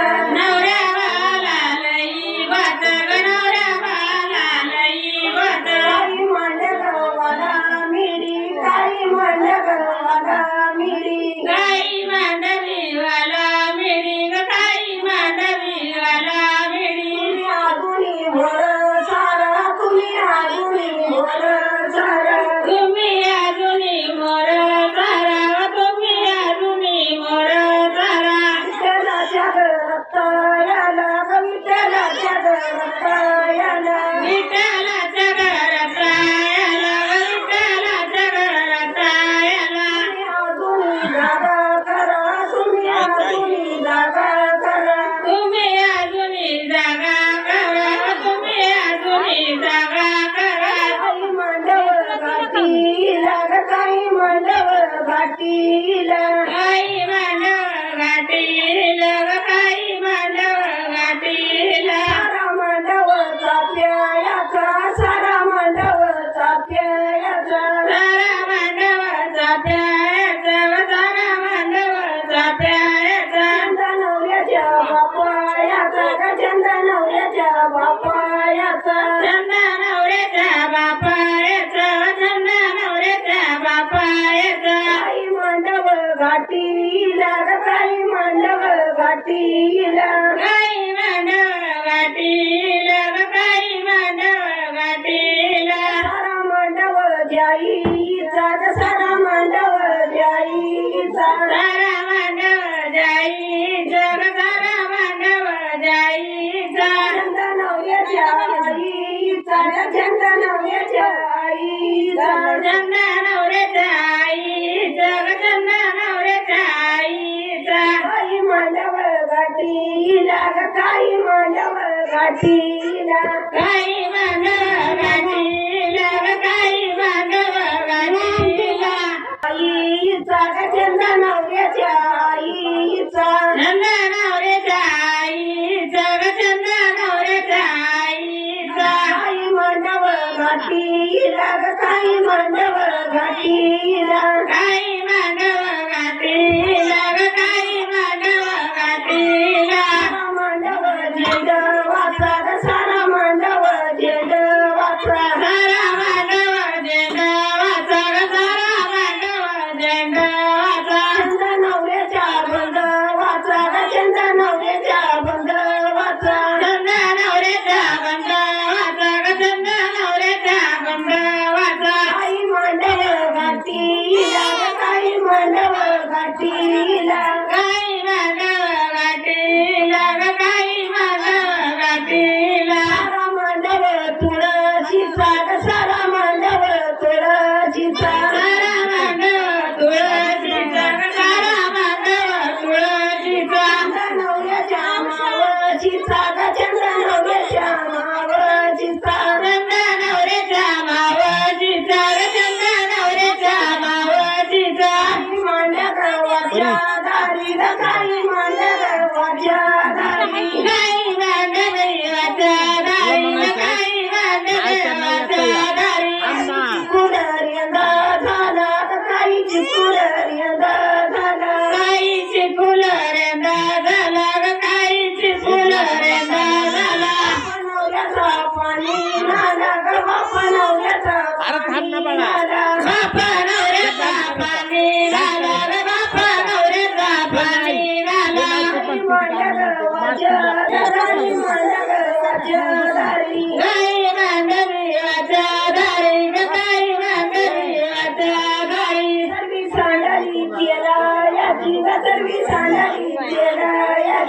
Una hora वाटील. गाई मांडव वाटील गाई मांडव वाटील. सारा मांडव जाईचा सारा मांडव जाईचा सारा मांडव जाईचा सारा मांडव जाईचा चंद नवऱ्याच्या आईचा चंद नवऱ्याच्या आईचा चंद गाठीला काही माझ्यावर गाठीला. काही माझ्या गाठी कुलर झाला काहीचे कुलर झाला काहीचे कुलर झाला बनवल्याचा पाणी झाला ग बनवल्याचा अरे थांब ना बाळा बनवल्याचा पाणी झाला ग बनवल्याचा पाणी झाला मला गवाच्या मला गवाच्या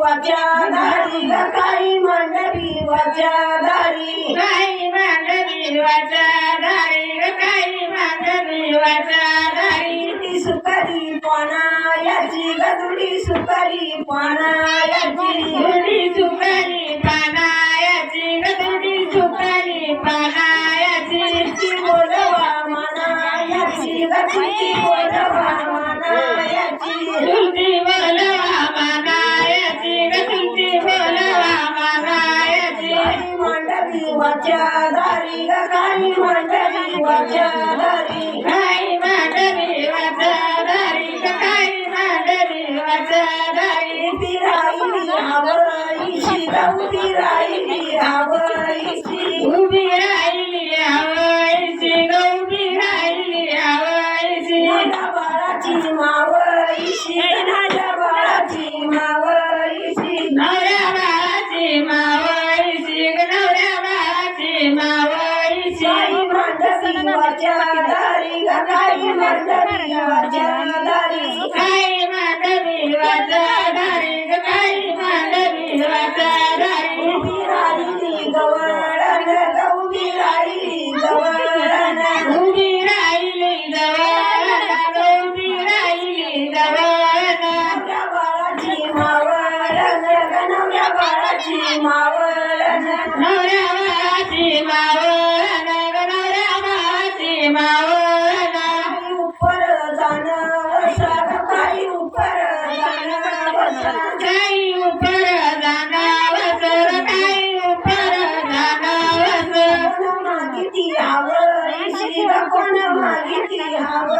वच्या दारी. काही मांडवी वच्या दारी. काही मांडवी वच्या दारी. काही मांडवी वच्या दारी. सुकरी पाना याची गदुडी सुकरी पाना याची. सुकरी पाना याची गदुडी सुकरी पाना बोलवा मना याची गदुडी मंडळी वचदारी काही मांडवी वचदारी काही मांडवी वचदारी ती राई आवईशी राऊ ती राई आवईशी उभी माधरी गकाई माधरी वाजा माधरी गकाई माधरी वाजा धारी गकाई माधरी वाजा धारी उभी राहिली गवळण उभी राहिली गवळण उभी राहिली गवळण उभी राहिली गवळण बाळाची मावळण नवऱ्या बाळाची मावळण नवऱ्या बाळाची मावळ मावळा उपर जाण काही उपर जाण काही उपर जाणावसर काही उपर जाणावस मागिती आवड शिव कोण मागिती आवड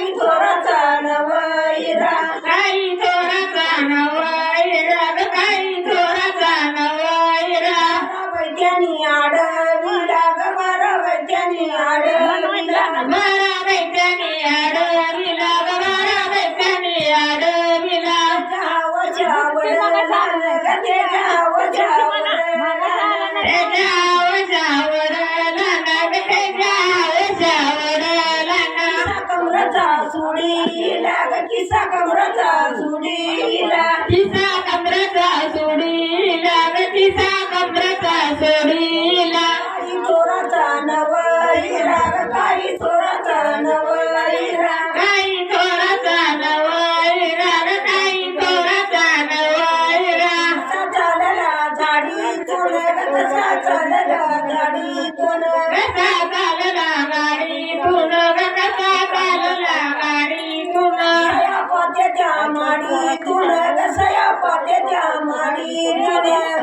Rainbow.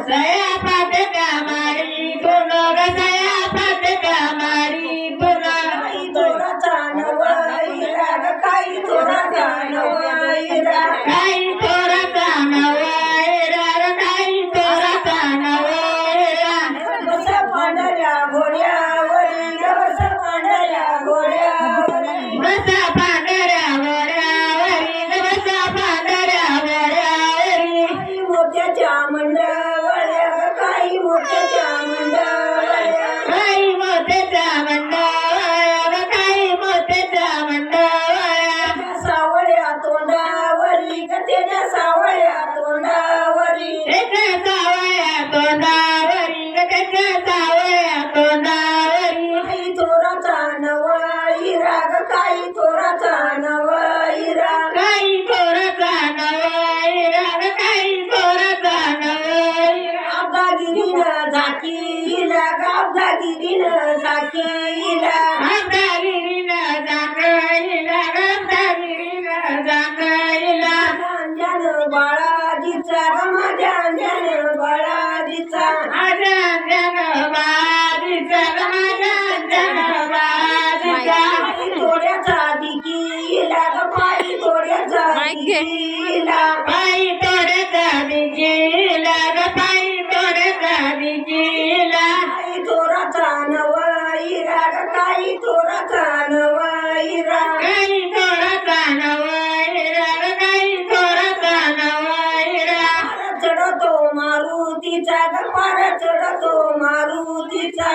Jaya रब्धागिरीन जाकेला रब्धागिरीन जाकेला रब्धागिरीन जाकेला गांजन बाळाजीचा रमा गांजन बाळाजीचा गांजन बाळाजीचा. रमा गांजन बाळाजीचा थोड्याचा दिकीला पायी थोड्याचा मारुतीचा ग चढतो मारुतीचा